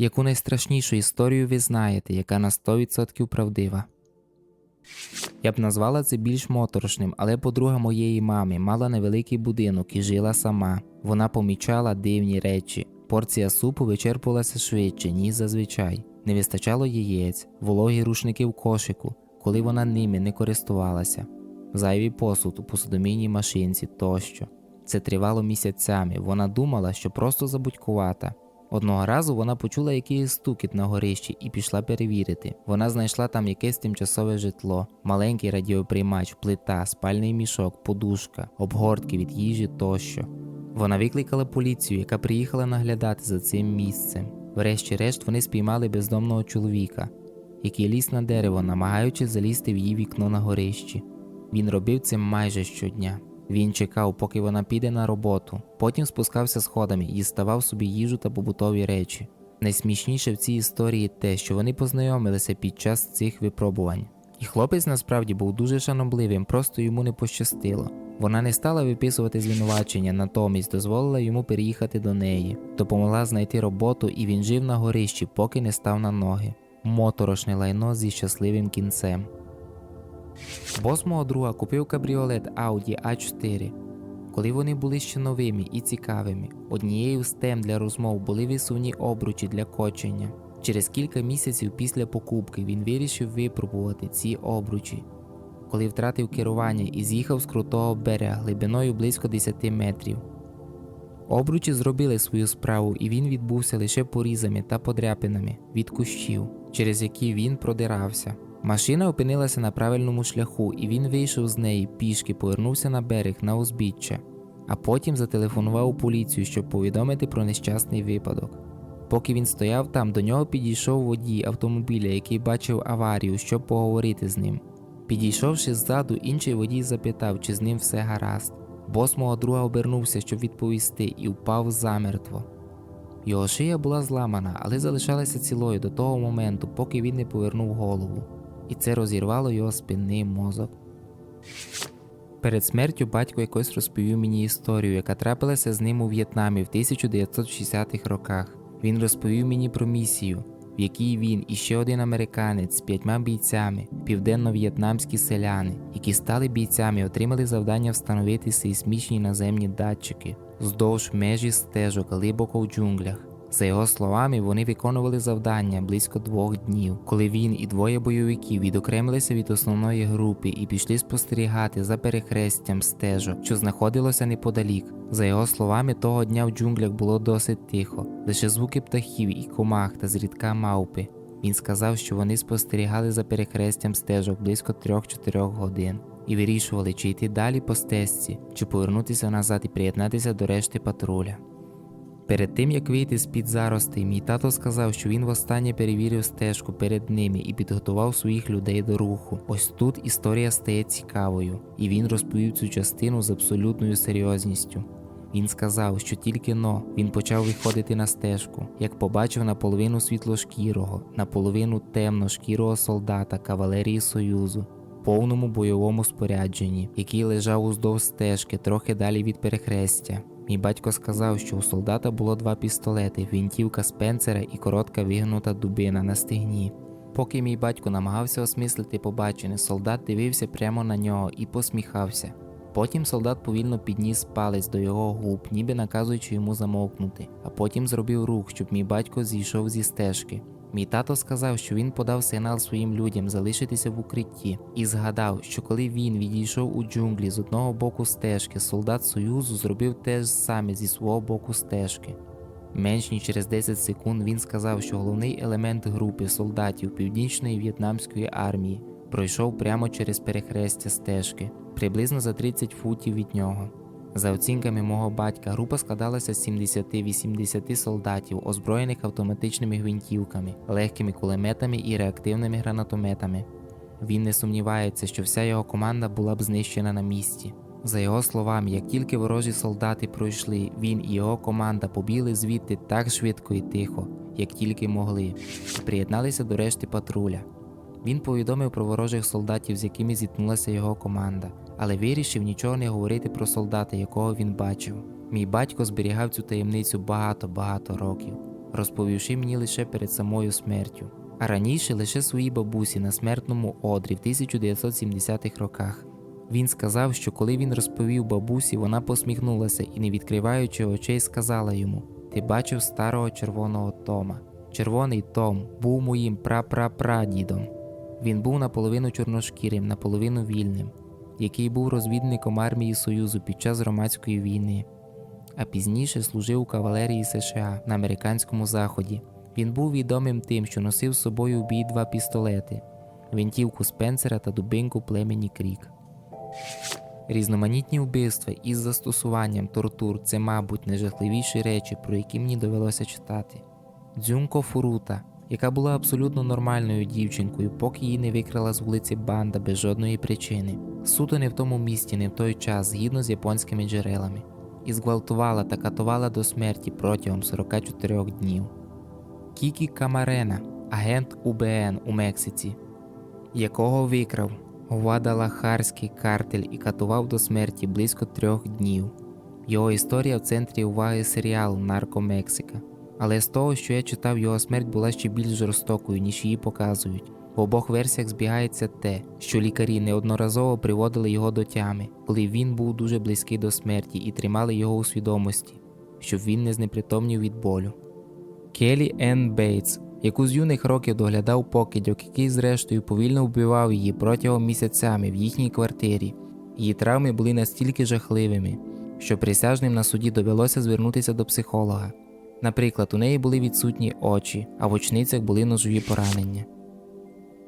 Яку найстрашнішу історію ви знаєте, яка на 100% правдива? Я б назвала це більш моторошним, але подруга моєї мами мала невеликий будинок і жила сама. Вона помічала дивні речі. Порція супу вичерпувалася швидше, ніж зазвичай. Не вистачало яєць, вологі рушники в кошику, коли вона ними не користувалася, зайвий посуд у посудомийній машинці тощо. Це тривало місяцями. Вона думала, що просто забудькувата. Одного разу вона почула якийсь стукіт на горищі і пішла перевірити. Вона знайшла там якесь тимчасове житло, маленький радіоприймач, плита, спальний мішок, подушка, обгортки від їжі тощо. Вона викликала поліцію, яка приїхала наглядати за цим місцем. Врешті-решт вони спіймали бездомного чоловіка, який ліз на дерево, намагаючись залізти в її вікно на горищі. Він робив це майже щодня. Він чекав, поки вона піде на роботу, потім спускався сходами і ставав собі їжу та побутові речі. Найсмішніше в цій історії те, що вони познайомилися під час цих випробувань. І хлопець насправді був дуже шанобливим, просто йому не пощастило. Вона не стала виписувати звинувачення, натомість дозволила йому переїхати до неї, допомогла знайти роботу, і він жив на горищі, поки не став на ноги. Моторошне лайно зі щасливим кінцем. Мого друга купив кабріолет Audi A4. Коли вони були ще новими і цікавими, однією з тем для розмов були висувні обручі для кочення. Через кілька місяців після покупки він вирішив випробувати ці обручі. Коли втратив керування і з'їхав з крутого берега глибиною близько 10 метрів. Обручі зробили свою справу, і він відбувся лише порізами та подряпинами від кущів, через які він продирався. Машина опинилася на правильному шляху, і він вийшов з неї пішки, повернувся на берег на узбіччя, а потім зателефонував у поліцію, щоб повідомити про нещасний випадок. Поки він стояв там, до нього підійшов водій автомобіля, який бачив аварію, щоб поговорити з ним. Підійшовши ззаду, інший водій запитав, чи з ним все гаразд. Бос мого друга обернувся, щоб відповісти, і впав замертво. Його шия була зламана, але залишалася цілою до того моменту, поки він не повернув голову, і це розірвало його спинний мозок. Перед смертю батько якось розповів мені історію, яка трапилася з ним у В'єтнамі в 1960-х роках. Він розповів мені про місію, в якій він і ще один американець з п'ятьма бійцями, південно-в'єтнамські селяни, які стали бійцями, отримали завдання встановити сейсмічні наземні датчики вздовж межі стежок глибоко в джунглях. За його словами, вони виконували завдання близько двох днів, коли він і двоє бойовиків відокремилися від основної групи і пішли спостерігати за перехрестям стежок, що знаходилося неподалік. За його словами, того дня в джунглях було досить тихо, лише звуки птахів і комах та зрідка мавпи. Він сказав, що вони спостерігали за перехрестям стежок близько 3-4 годин і вирішували, чи йти далі по стежці, чи повернутися назад і приєднатися до решти патруля. Перед тим як вийти з під заростей, мій тато сказав, що він востаннє перевірив стежку перед ними і підготував своїх людей до руху. Ось тут історія стає цікавою, і він розповів цю частину з абсолютною серйозністю. Він сказав, що тільки но він почав виходити на стежку, як побачив наполовину світлошкірого, наполовину темношкірого солдата кавалерії Союзу, в повному бойовому спорядженні, який лежав уздовж стежки трохи далі від перехрестя. Мій батько сказав, що у солдата було два пістолети, гвинтівка Спенсера і коротка вигнута дубина на стегні. Поки мій батько намагався осмислити побачене, солдат дивився прямо на нього і посміхався. Потім солдат повільно підніс палець до його губ, ніби наказуючи йому замовкнути, а потім зробив рух, щоб мій батько зійшов зі стежки. Мій тато сказав, що він подав сигнал своїм людям залишитися в укритті, і згадав, що коли він відійшов у джунглі з одного боку стежки, солдат Союзу зробив те ж саме зі свого боку стежки. Менш ніж через 10 секунд він сказав, що головний елемент групи солдатів Північної в'єтнамської армії пройшов прямо через перехрестя стежки, приблизно за 30 футів від нього. За оцінками мого батька, група складалася з 70-80 солдатів, озброєних автоматичними гвинтівками, легкими кулеметами і реактивними гранатометами. Він не сумнівається, що вся його команда була б знищена на місці. За його словами, як тільки ворожі солдати пройшли, він і його команда побігли звідти так швидко і тихо, як тільки могли, і приєдналися до решти патруля. Він повідомив про ворожих солдатів, з якими зіткнулася його команда, але вирішив нічого не говорити про солдата, якого він бачив. Мій батько зберігав цю таємницю багато-багато років. розповівши мені лише перед самою смертю, а раніше лише своїй бабусі на смертному одрі в 1970-х роках. Він сказав, що коли він розповів бабусі, вона посміхнулася і, не відкриваючи очей, сказала йому: Ти бачив старого червоного Тома. Червоний Том був моїм прапрапрадідом. Він був наполовину чорношкірим, наполовину вільним, який був розвідником армії Союзу під час громадської війни, а пізніше служив у кавалерії США на американському заході. Він був відомим тим, що носив з собою в бій два пістолети, гвинтівку Спенсера та дубинку племені Крік. Різноманітні вбивства із застосуванням тортур це, мабуть, найжахливіші речі, про які мені довелося читати. Дзюнко Фурута, яка була абсолютно нормальною дівчинкою, поки її не викрала з вулиці банда без жодної причини, суто не в тому місті, не в той час, згідно з японськими джерелами, і зґвалтувала та катувала до смерті протягом 44 днів. Кікі Камарена, агент УБН у Мексиці, якого викрав Гвадалахарський картель і катував до смерті близько трьох днів. Його історія в центрі уваги серіалу Нарко Мексика. Але з того, що я читав, його смерть була ще більш жорстокою, ніж її показують. В обох версіях збігається те, що лікарі неодноразово приводили його до тями, коли він був дуже близький до смерті і тримали його у свідомості, щоб він не знепритомнів від болю. Келі Енн Бейтс, яку з юних років доглядав покидьок, який зрештою повільно вбивав її протягом місяцями в їхній квартирі. Її травми були настільки жахливими, що присяжним на суді довелося звернутися до психолога. Наприклад, у неї були відсутні очі, а в очницях були ножові поранення.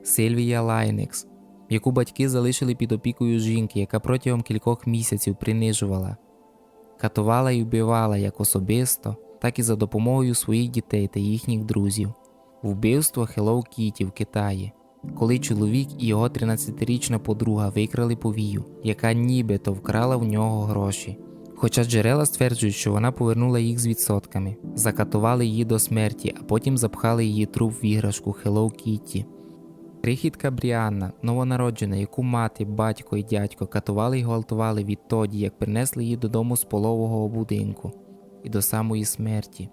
Сильвія Лайнекс, яку батьки залишили під опікою жінки, яка протягом кількох місяців принижувала, катувала і вбивала як особисто, так і за допомогою своїх дітей та їхніх друзів. Вбивство Хеллоу Кіті в Китаї, коли чоловік і його 13-річна подруга викрали повію, яка нібито вкрала в нього гроші. Хоча джерела стверджують, що вона повернула їх з відсотками, закатували її до смерті, а потім запхали її труп в іграшку Hello Kitty. Крихітка Бріанна, новонароджена, яку мати, батько і дядько катували і гвалтували відтоді, як принесли її додому з полового будинку і до самої смерті.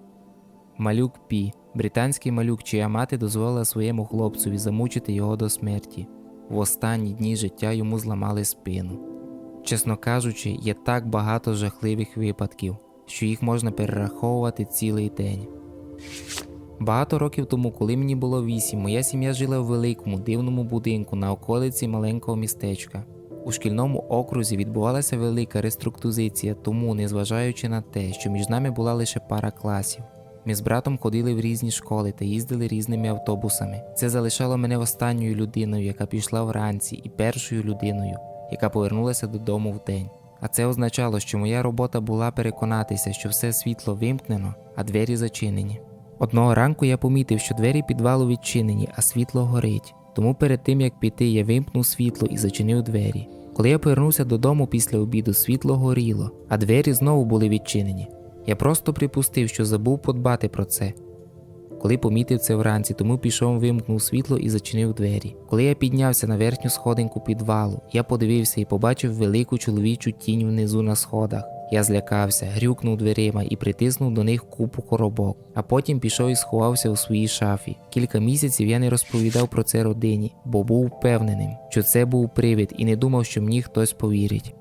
Малюк Пі, британський малюк, чия мати дозволила своєму хлопцеві замучити його до смерті. В останні дні життя йому зламали спину. Чесно кажучи, є так багато жахливих випадків, що їх можна перераховувати цілий день. Багато років тому, коли мені було вісім, моя сім'я жила в великому дивному будинку на околиці маленького містечка. У шкільному окрузі відбувалася велика реструктуризація, тому, незважаючи на те, що між нами була лише пара класів, ми з братом ходили в різні школи та їздили різними автобусами. Це залишало мене останньою людиною, яка пішла вранці, і першою людиною, яка повернулася додому вдень. А це означало, що моя робота була переконатися, що все світло вимкнено, а двері зачинені. Одного ранку я помітив, що двері підвалу відчинені, а світло горить. Тому перед тим як піти, я вимкнув світло і зачинив двері. Коли я повернувся додому після обіду, світло горіло, а двері знову були відчинені. Я просто припустив, що забув подбати про це. Коли помітив це вранці, тому пішов, вимкнув світло і зачинив двері. Коли я піднявся на верхню сходинку підвалу, я подивився і побачив велику чоловічу тінь внизу на сходах. Я злякався, грюкнув дверима і притиснув до них купу коробок, а потім пішов і сховався у своїй шафі. Кілька місяців я не розповідав про це родині, бо був впевненим, що це був привид і не думав, що мені хтось повірить.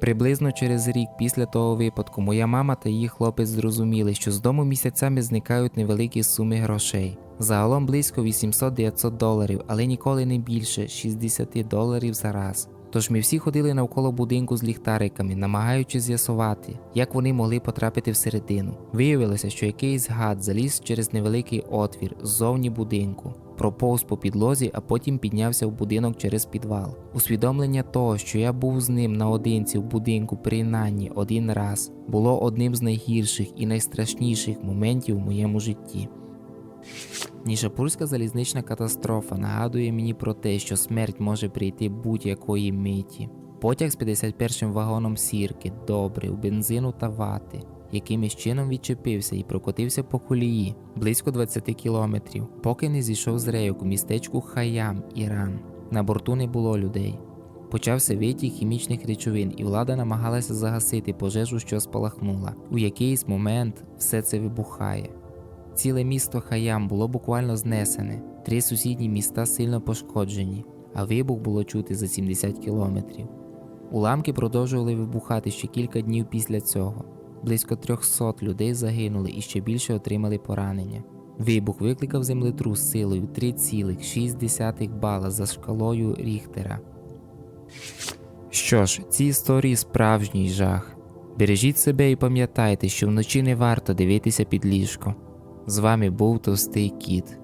Приблизно через рік після того випадку моя мама та її хлопець зрозуміли, що з дому місяцями зникають невеликі суми грошей. Загалом близько 800-900 доларів, але ніколи не більше 60 доларів за раз. Тож ми всі ходили навколо будинку з ліхтариками, намагаючись з'ясувати, як вони могли потрапити всередину. Виявилося, що якийсь гад заліз через невеликий отвір ззовні будинку, проповз по підлозі, а потім піднявся в будинок через підвал. Усвідомлення того, що я був з ним наодинці в будинку принаймні один раз, було одним з найгірших і найстрашніших моментів в моєму житті. Нішапурська залізнична катастрофа нагадує мені про те, що смерть може прийти будь-якої миті. Потяг з 51-м вагоном сірки, добрив, бензину та вати, якимось чином відчепився і прокотився по колії близько 20 кілометрів, поки не зійшов з рейок у містечку Хаям, Іран. На борту не було людей. Почався витік хімічних речовин, і влада намагалася загасити пожежу, що спалахнула. У якийсь момент все це вибухає. Ціле місто Хаям було буквально знесене, три сусідні міста сильно пошкоджені, а вибух було чути за 70 кілометрів. Уламки продовжували вибухати ще кілька днів після цього. Близько 300 людей загинули і ще більше отримали поранення. Вибух викликав землетрус силою 3,6 бала за шкалою Ріхтера. Що ж, ці історії справжній жах. Бережіть себе і пам'ятайте, що вночі не варто дивитися під ліжко. З вами був Товстий Кіт.